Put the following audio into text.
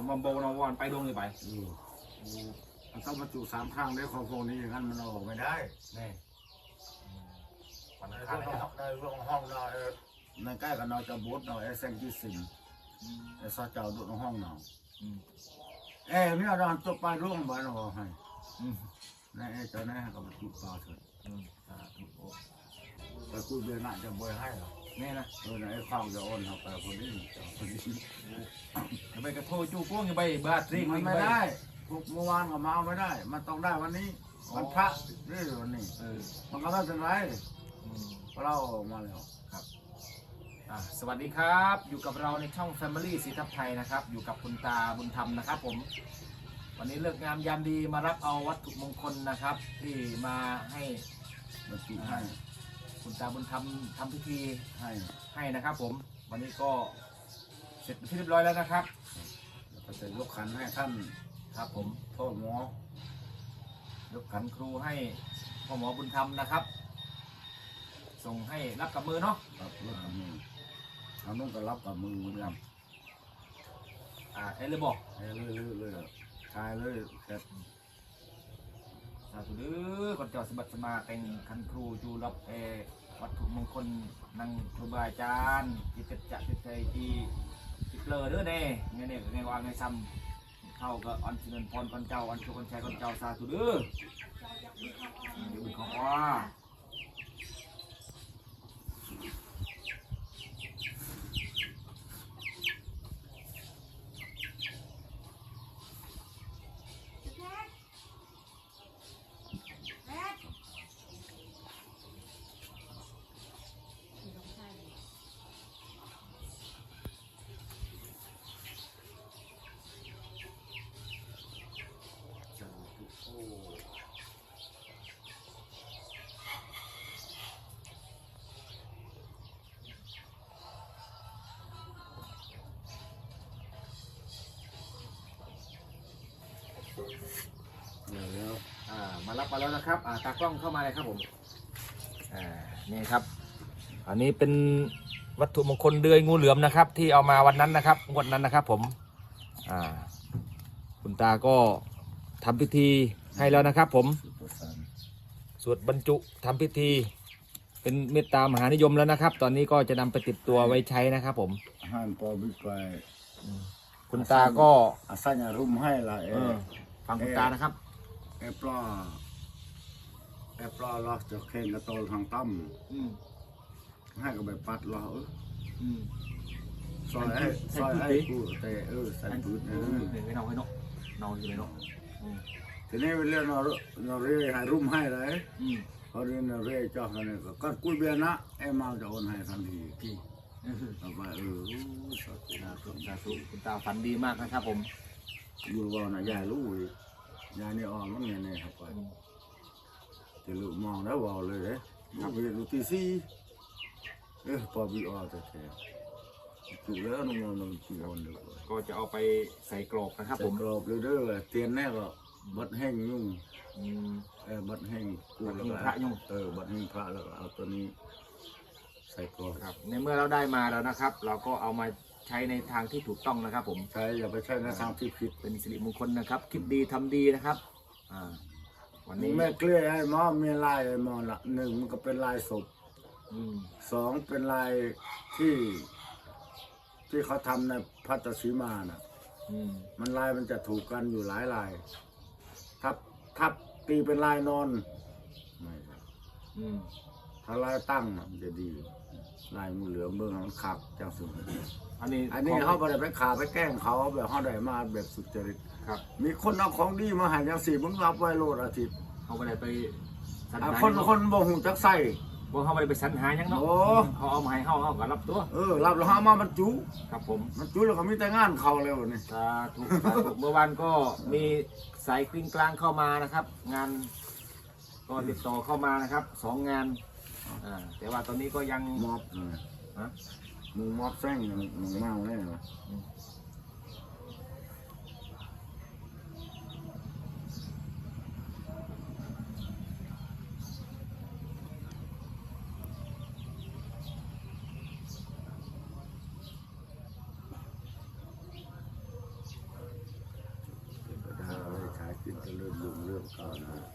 ผมบอมโบนอวอนไปดงเลยไปอืมมันต้องมาจุสามข้างได้ของพวกนี้อย่างนั้นมันเอาออกไม่ได้นี่วันในอังคารห้องในโรงห้องเราเออในใกล้กับนอจะบูดนอเอเซนที่สิงเอซาเจ้าดูในห้องนออืมเอ้เนี่ยเราตกไปร่วงบ้านเราให้อืมในเอ้เจ้าแน่ก็มาจุปลาเถิดอืมสาธุโอ้ไปคุยเบียร์น่าจะบวยให้หรอแน่นะเออในไอ้ข้างจะโอนเขาไปคนนี้เจ้าคนนี้จะ ไปกระโทษจูพวกยังไปบาดริงมันไม่ได้พวกเมื่อวานก็มาเอาไม่ได้ มันต้องได้วันนี้วันพระนี่วันนี้เออมันก็ไม่เป็นไรอืมเพราะเราออกมาแล้วอะสวัสดีครับ อยู่กับเราในช่อง Family สีทับไทยนะครับ อยู่กับคุณตาบุญธรรมนะครับ ผม วันนี้เลิกงามยามดีมารับเอาวัตถุมงคลนะครับ ที่มาให้มาจุให้คุณตาบุญธรรมทำพิธีให้ให้นะครับ ผม วันนี้ก็ เสร็จเป็นที่เรียบร้อยแล้วนะครับแล้วก็จะยกขันให้ท่านครับผมพ่อหมอยกขันครูให้พ่อหมอบุญธรรมนะครับ ส่งให้รับกับมือเนาะกับรถกับมือเอานุ่งก็รับกับมือเหมือนกันอ่าเอ้เลยบอกให้เรื่อยๆเลยชายเลยแค่สาธุเด้อก่อนเจ้าสมบัติสมาแต่งคันครูจูรับเออวัตถุมงคลนังครูบาอาจารย์จิตตจะจิตใจจีจิต เลอเด้อเน่เนี่ยเนี่ยในวางซ้ำเข้าก็อันเชิญพรก่อนเจ้าอันชูคนแชร์ก่อนเจ้าสาธุเด้อ เดี๋ยวแล้วอ่ามารับมาแล้วนะครับอ่าตากล้องเข้ามาเลยครับผมอ่านี่ครับ อันนี้เป็นวัตถุมงคลเดือยงูเหลือมนะครับ ที่เอามาวันนั้นนะครับงวดนั้นนะครับ ผมอ่าคุณตาก็ทำพิธีให้แล้วนะครับ ผมสุดประสานสวดบรรจุทำพิธี เป็นเมตตามหานิยมแล้วนะครับ ตอนนี้ก็จะนำไปติดตัวไว้ใช้นะครับ ผม ห้ามปอบิไปคุณตาก็ อาศัยอย่ารุมให้ละเอเอออ ฟังคุณตานะครับเอปลาเอปลาเราจะเข่งกระโตลทางตั้มอืมให้กับไปปัดเราเอออืม ซอยให้ใส่ซอยพืชให้ดิกูแต่เออใส่อันพืชเอเอออเดี๋ยวไม่เอาให้เนาะเนาอยู่เลยเนาะอืมทีนี้เรื่องเราเราเรียกให้รุมให้เลยอืมเขาเรียนเราเรียกเจ้าเขาเนี่ยก็กุ้ยเบียร์นะไอ้มาจะโอนให้ทันทีที่ เอาไปเออสาธุสาธุสาธุคุณตาฝันดีมากนะครับผม อยู่ว่าน่ะยายรู้อีกยายนี่อ่อนมันเนี่ยเนี่ยครับไปจะลุมองแล้วว่าเลยเด้มาไปดูที่สี่เอ๊ะพอบีออแต่แท้จุแล้วน้องๆน้องจีอ่อนเลยก็จะเอาไปใส่กรอบนะครับผผมมกรอบเลยเด้อเตียนแน่ก็บัดแห้งยุ่งอืมเออบัดแห้งกูบัดแล้วแห้งก็พระยุ่งเออบัดแห้งพระแล้วก็เอาตัวนี้ใส่กรอบครับในเมื่อเราได้มาแล้วนะครับ เราก็เอามา ใช้ในทางที่ถูกต้องนะครับผม ใช้อย่าไปใช้ในทางที่ผิดเป็นสิริมงคลนะครับ คิดดีทำดีนะครับอ่าวันนี้แม่เกลี้ยไอ้หมอมีลายไอ้หมอละหนึ่งมันก็เป็นลายศพอืมสองเป็นลายที่ ที่เขาทำในพัตตสีมาน่ะ อืมมันลายมันจะถูกกันอยู่หลายลายทับทับตีเป็นลายนอนไม่ครับอืมถ้าลายตั้งน่ะมันจะดี ลายมือเหลือมเบื้องมันขับจังสุดอันนี้อันนี้เขาไปไปขาไปแกล้งเขาแบบเขาได้มาแบบสุจริตครับมีคนเอาของดีมาใหายจังสี่มึงรับไว้โลดอาทิตย์เขาไม่ได้ไปสรรอะหาคนคนบ่หูจักใส่ บ่เขาไม่ได้ไปสรรหาหยังเนาะโอ้ เขาเอามาให้เขาเขาก็รับตัว เออรับแล้วหามามันจุ ครับผม มันจุแล้วก็มีแต่งานเขาเลยนี่สาธุสาธุเมื่อวานก็มีสายกลิ้งกลางเข้ามานะครับ งานก็ติดต่อเข้ามานะครับสองงาน แต่ว่าตอนนี้ก็ยัง มอบเอฮะ มึงมอบแซงมึงมึงเมาแน่เหรอเริ่มรุ่งเริ่มก้าวน้